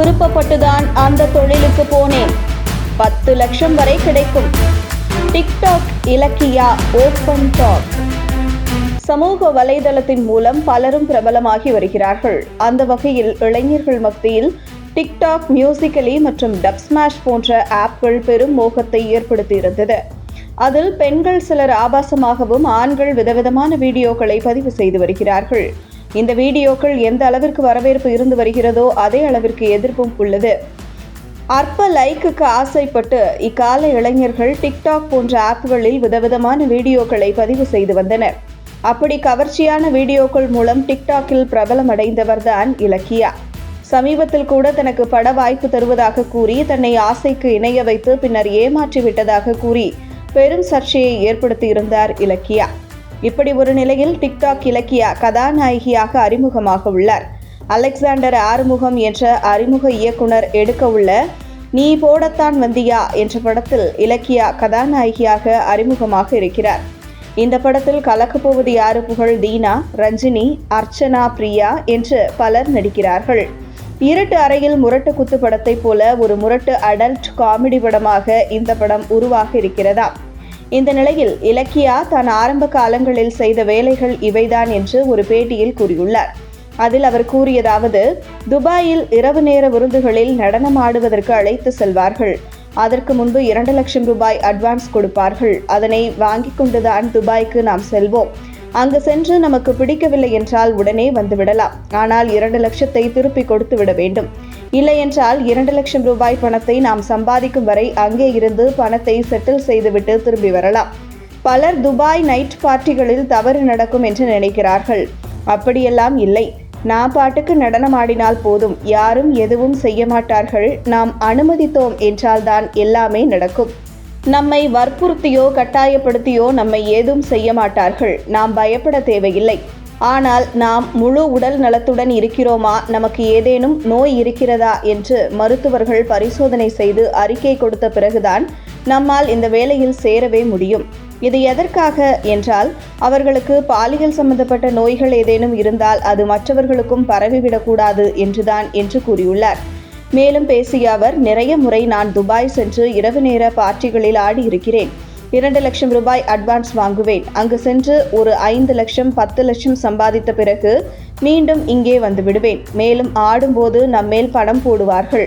விருப்பப்பட்டுதான் அந்த தொழிலுக்கு போனேன். பத்து லட்சம் வரை கிடைக்கும். டிக்டாக் இலக்கியா ஓப்பன் டாக் சமூக வலைதளத்தின் மூலம் பலரும் பிரபலமாகி வருகிறார்கள். அந்த வகையில் இளைஞர்கள் மத்தியில் டிக்டாக் மியூசிக்கலி மற்றும் டப் ஸ்மாஷ் போன்ற ஆப்கள் பெரும் மோகத்தை ஏற்படுத்தியிருந்தது. அதில் பெண்கள் சிலர் ஆபாசமாகவும் ஆண்கள் விதவிதமான வீடியோக்களை பதிவு செய்து வருகிறார்கள். இந்த வீடியோக்கள் எந்த அளவிற்கு வரவேற்பு இருந்து வருகிறதோ அதே அளவிற்கு எதிர்ப்பும் உள்ளது. அற்ப லைக்குக்கு ஆசைப்பட்டு இக்கால இளைஞர்கள் டிக்டாக் போன்ற ஆப்புகளில் விதவிதமான வீடியோக்களை பதிவு செய்து வந்தனர். அப்படி கவர்ச்சியான வீடியோக்கள் மூலம் டிக்டாக்கில் பிரபலம் அடைந்தவர்தான் இலக்கியா. சமீபத்தில் கூட தனக்கு பட வாய்ப்பு தருவதாக கூறி தன்னை ஆசைக்கு இணைய வைத்து பின்னர் ஏமாற்றி விட்டதாக கூறி பெரும் சர்ச்சையை ஏற்படுத்தியிருந்தார் இலக்கியா. இப்படி ஒரு நிலையில் டிக்டாக் இலக்கியா கதாநாயகியாக அறிமுகமாக உள்ளார். அலெக்சாண்டர் ஆறுமுகம் என்ற அறிமுக இயக்குனர் எடுக்க உள்ள நீ போடத்தான் வந்தியா என்ற படத்தில் இலக்கியா கதாநாயகியாக அறிமுகமாக இருக்கிறார். இந்த படத்தில் கலக்கப்போவது யாரு புகழ்? தீனா ரஞ்சினி அர்ச்சனா பிரியா என்று பலர் நடிக்கிறார்கள். இருட்டு அறையில் முரட்டு குத்து படத்தைப் போல ஒரு முரட்டு அடல்ட் காமெடி படமாக இந்த படம் உருவாக இருக்கிறதா இந்த நிலையில் இலக்கியா தான் ஆரம்ப காலங்களில் செய்த வேலைகள் இவைதான் என்று ஒரு பேட்டியில் கூறியுள்ளார். அதில் அவர் கூறியதாவது துபாயில் இரவு நேர விருந்துகளில் நடனம் ஆடுவதற்கு அழைத்து செல்வார்கள். அதற்கு முன்பு இரண்டு லட்சம் ரூபாய் அட்வான்ஸ் கொடுப்பார்கள். அதனை வாங்கிக் கொண்டுதான் துபாய்க்கு நாம் செல்வோம். அங்கு சென்று நமக்கு பிடிக்கவில்லை என்றால் உடனே வந்துவிடலாம். ஆனால் இரண்டு லட்சத்தை திருப்பி கொடுத்து விட வேண்டும். இல்லை என்றால் இரண்டு லட்சம் ரூபாய் பணத்தை நாம் சம்பாதிக்கும் வரை அங்கே இருந்து பணத்தை செட்டில் செய்துவிட்டு திரும்பி வரலாம். பலர் துபாய் நைட் பார்ட்டிகளில் தவறு நடக்கும் என்று நினைக்கிறார்கள். அப்படியெல்லாம் இல்லை. நான் பாட்டுக்கு நடனமாடினால் போதும். யாரும் எதுவும் செய்ய மாட்டார்கள். நாம் அனுமதித்தோம் என்றால்தான் எல்லாமே நடக்கும். நம்மை வற்புறுத்தியோ கட்டாயப்படுத்தியோ நம்மை ஏதும் செய்ய மாட்டார்கள். நாம் பயப்பட தேவையில்லை. ஆனால் நாம் முழு உடல் நலத்துடன் இருக்கிறோமா? நமக்கு ஏதேனும் நோய் இருக்கிறதா? என்று மருத்துவர்கள் பரிசோதனை செய்து அறிக்கை கொடுத்த பிறகுதான் நம்மால் இந்த வேலையில் சேரவே முடியும். இது எதற்காக என்றால் அவர்களுக்கு பாலியல் சம்பந்தப்பட்ட நோய்கள் ஏதேனும் இருந்தால் அது மற்றவர்களுக்கும் பரவிவிடக்கூடாது என்றுதான் என்று கூறியுள்ளார். மேலும் பேசிய அவர் நிறைய முறை நான் துபாய் சென்று இரவு நேர பார்ட்டிகளில் ஆடி இருக்கிறேன் இரண்டு லட்சம் ரூபாய் அட்வான்ஸ் வாங்குவேன். அங்கு சென்று ஒரு ஐந்து லட்சம் பத்து லட்சம் சம்பாதித்த பிறகு மீண்டும் இங்கே வந்து விடுவேன். மேலும் ஆடும்போது நம்மேல் பணம் போடுவார்கள்.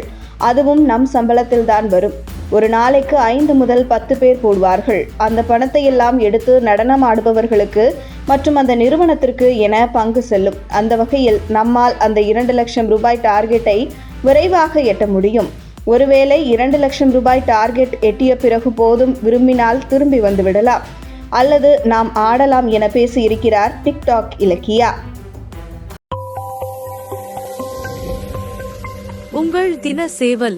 அதுவும் நம் சம்பளத்தில்தான் வரும். ஒரு நாளைக்கு ஐந்து முதல் பத்து பேர் போடுவார்கள். அந்த பணத்தை எல்லாம் எடுத்து நடனம் ஆடுபவர்களுக்கு மற்றும் அந்த நிறுவனத்திற்கு என பங்கு செல்லும். அந்த வகையில் நம்மால் அந்த இரண்டு லட்சம் ரூபாய் டார்கெட்டை விரைவாக எட்ட முடியும். ஒருவேளை இரண்டு லட்சம் ரூபாய் டார்கெட் எட்டிய பிறகு போதும் விரும்பினால் திரும்பி வந்து விடலாம் அல்லது நாம் ஆடலாம் என பேசி இருக்கிறார் டிக்டாக் இலக்கியா. உங்கள் தின சேவல்